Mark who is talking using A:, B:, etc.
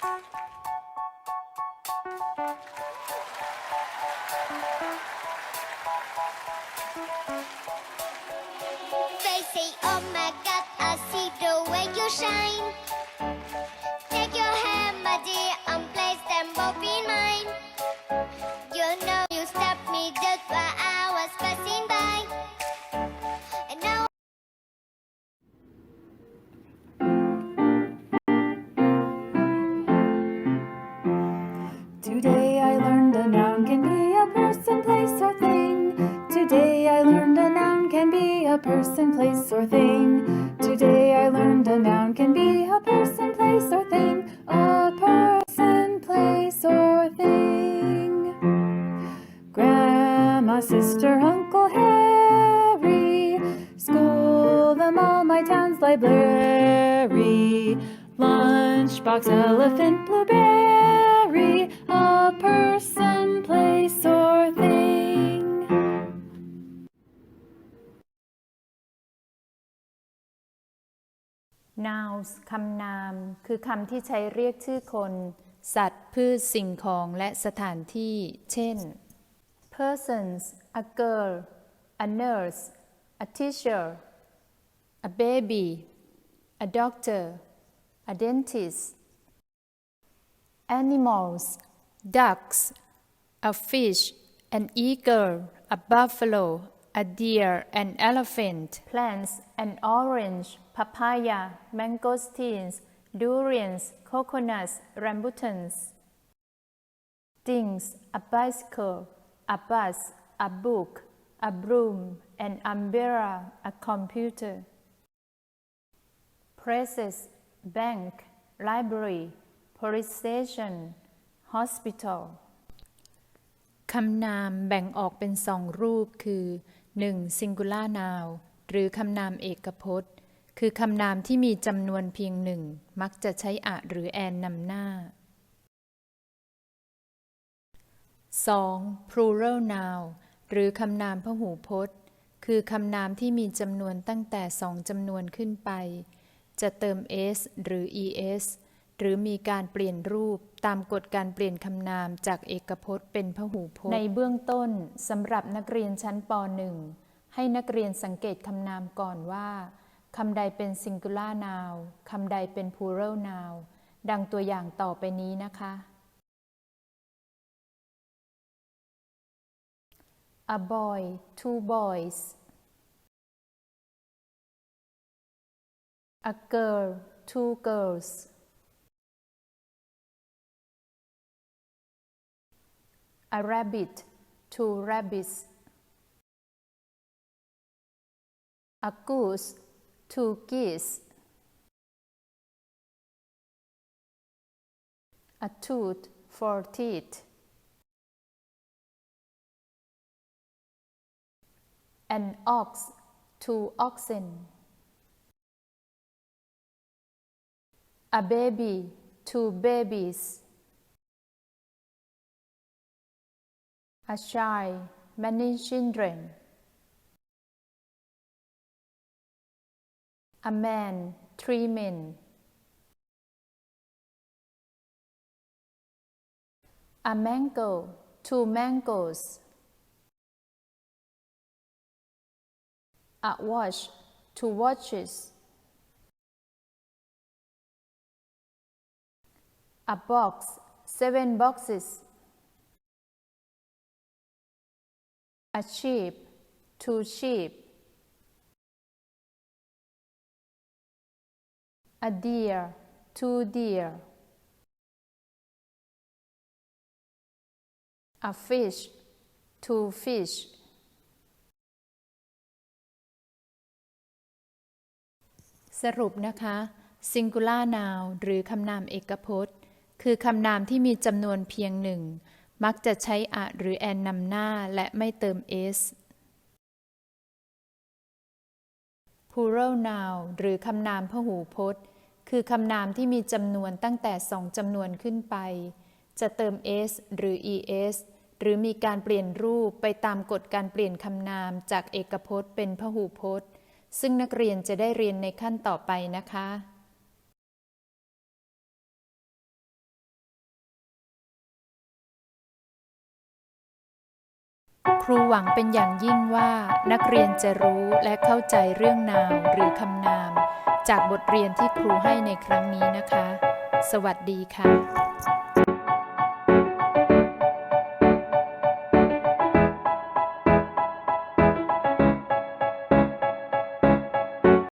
A: They say, oh my god, I see the way you shine.
B: Or thing. Today I learned a noun can be a person, place, or thing. A person, place, or thing. Grandma, sister, Uncle Harry. School, them all my town's library. Lunchbox, elephant, blueberry.
C: Nouns คำนาม คือคำที่ใช้เรียกชื่อคน สัตว์ พืช สิ่งของ และสถานที่ เช่น persons a girl a nurse a teacher a baby a doctor a dentist animals ducks a fish an eagle a buffalo a deer an elephant plants an orange papaya mangosteens durians coconuts rambutans things a bicycle a bus a book a broom an umbrella a computer places bank library police station hospital คำนามแบ่งออกเป็นสองรูปคือ 1. singular noun หรือคำนามเอกพจน์ คือคำนามที่มีจำนวนเพียงหนึ่ง มักจะใช้อะหรือแอนนำหน้า 2. plural noun หรือคำนามพหูพจน์ คือคำนามที่มีจำนวนตั้งแต่สองจำนวนขึ้นไป จะเติม s หรือ es หรือมีการเปลี่ยนรูปตามกฎการเปลี่ยนคำนามจากเอกพจน์เป็นพหูพจน์ ในเบื้องต้นสำหรับนักเรียนชั้นป .1 ให้นักเรียนสังเกตคำนามก่อนว่าคำใดเป็น singular noun คำใดเป็น plural noun ดังตัวอย่างต่อไปนี้นะคะ a boy two boys a girl two girls a rabbit two rabbits. A goose two geese. A tooth four teeth. An ox two oxen. A baby two babies a child many children. A man three men. A mango two mangoes. A watch two watches. A box seven boxes a sheep two sheep a deer two deer a fish two fish สรุปนะคะ singular noun หรือคำนามเอกพจน์ คือคำนามที่มีจำนวนเพียงหนึ่ง มักจะใช้อะหรือแอนนำหน้าและไม่เติม s plural noun หรือคำนามพหูพจน์ คือคำนามที่มีจำนวนตั้งแต่สองจำนวนขึ้นไป จะเติม s หรือ es หรือมีการเปลี่ยนรูปไปตามกฎการเปลี่ยนคำนามจากเอกพจน์เป็นพหูพจน์ ซึ่งนักเรียนจะได้เรียนในขั้นต่อไปนะคะ ครูหวังเป็นอย่างยิ่งว่านักเรียนจะรู้และเข้าใจเรื่องนามหรือคำนาม จากบทเรียนที่ครูให้ในครั้งนี้นะคะ สวัสดีค่ะ